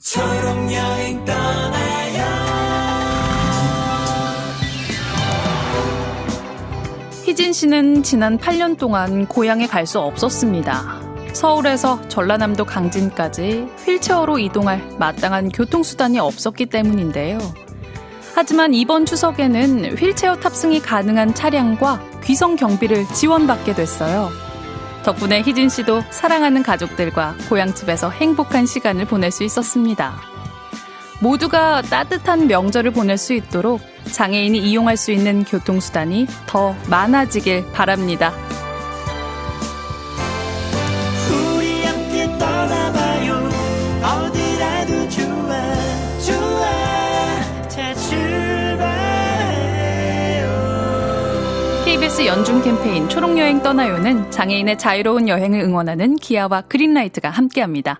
초록 여행 떠나요 희진 씨는 지난 8년 동안 고향에 갈 수 없었습니다. 서울에서 전라남도 강진까지 휠체어로 이동할 마땅한 교통수단이 없었기 때문인데요. 하지만 이번 추석에는 휠체어 탑승이 가능한 차량과 귀성 경비를 지원받게 됐어요. 덕분에 희진 씨도 사랑하는 가족들과 고향집에서 행복한 시간을 보낼 수 있었습니다. 모두가 따뜻한 명절을 보낼 수 있도록 장애인이 이용할 수 있는 교통수단이 더 많아지길 바랍니다. KBS 연중 캠페인 초록여행 떠나요는 장애인의 자유로운 여행을 응원하는 기아와 그린라이트가 함께합니다.